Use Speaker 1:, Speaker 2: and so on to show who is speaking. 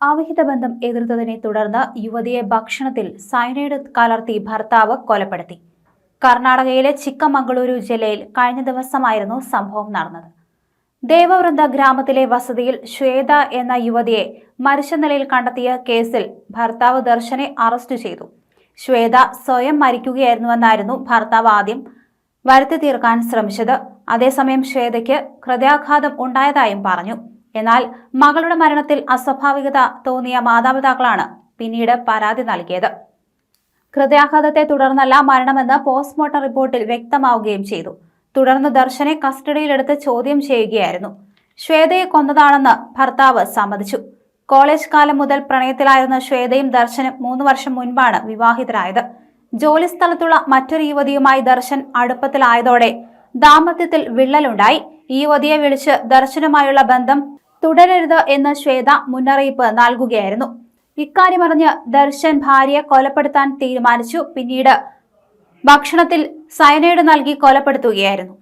Speaker 1: അവിഹിത ബന്ധം എതിർത്തതിനെ തുടർന്ന് യുവതിയെ ഭക്ഷണത്തിൽ സൈനൈഡ് കലർത്തി ഭർത്താവ് കൊലപ്പെടുത്തി. കർണാടകയിലെ ചിക്കമംഗളൂരു ജില്ലയിൽ കഴിഞ്ഞ ദിവസമായിരുന്നു സംഭവം നടന്നത്. ദേവവൃന്ദ ഗ്രാമത്തിലെ വസതിയിൽ ശ്വേത എന്ന യുവതിയെ മരിച്ച നിലയിൽ കണ്ടെത്തിയ കേസിൽ ഭർത്താവ് ദർശനെ അറസ്റ്റ് ചെയ്തു. ശ്വേത സ്വയം മരിക്കുകയായിരുന്നുവെന്നായിരുന്നു ഭർത്താവ് ആദ്യം വരുത്തി തീർക്കാൻ ശ്രമിച്ചത്. അതേസമയം ശ്വേതയ്ക്ക് ഹൃദയാഘാതം ഉണ്ടായതായും പറഞ്ഞു. എന്നാൽ മകളുടെ മരണത്തിൽ അസ്വാഭാവികത തോന്നിയ മാതാപിതാക്കളാണ് പിന്നീട് പരാതി നൽകിയത്. ഹൃദയാഘാതത്തെ തുടർന്നല്ല മരണമെന്ന് പോസ്റ്റ്മോർട്ടം റിപ്പോർട്ടിൽ വ്യക്തമാവുകയും ചെയ്തു. തുടർന്ന് ദർശനെ കസ്റ്റഡിയിലെടുത്ത് ചോദ്യം ചെയ്യുകയായിരുന്നു. ശ്വേതയെ കൊന്നതാണെന്ന് ഭർത്താവ് സമ്മതിച്ചു. കോളേജ് കാലം മുതൽ പ്രണയത്തിലായിരുന്ന ശ്വേതയും ദർശനും മൂന്ന് വർഷം മുൻപാണ് വിവാഹിതരായത്. ജോലിസ്ഥലത്തുള്ള മറ്റൊരു യുവതിയുമായി ദർശൻ അടുപ്പത്തിലായതോടെ ദാമ്പത്യത്തിൽ വിള്ളലുണ്ടായി. ഈ യുവതിയെ വിളിച്ച് ദർശനുമായുള്ള ബന്ധം തുടരരുത് എന്ന് ശ്വേത മുന്നറിയിപ്പ് നൽകുകയായിരുന്നു. ഇക്കാര്യമറിഞ്ഞ് ദർശൻ ഭാര്യയെ കൊലപ്പെടുത്താൻ തീരുമാനിച്ചു. പിന്നീട് ഭക്ഷണത്തിൽ സയനൈഡ് നൽകി കൊലപ്പെടുത്തുകയായിരുന്നു.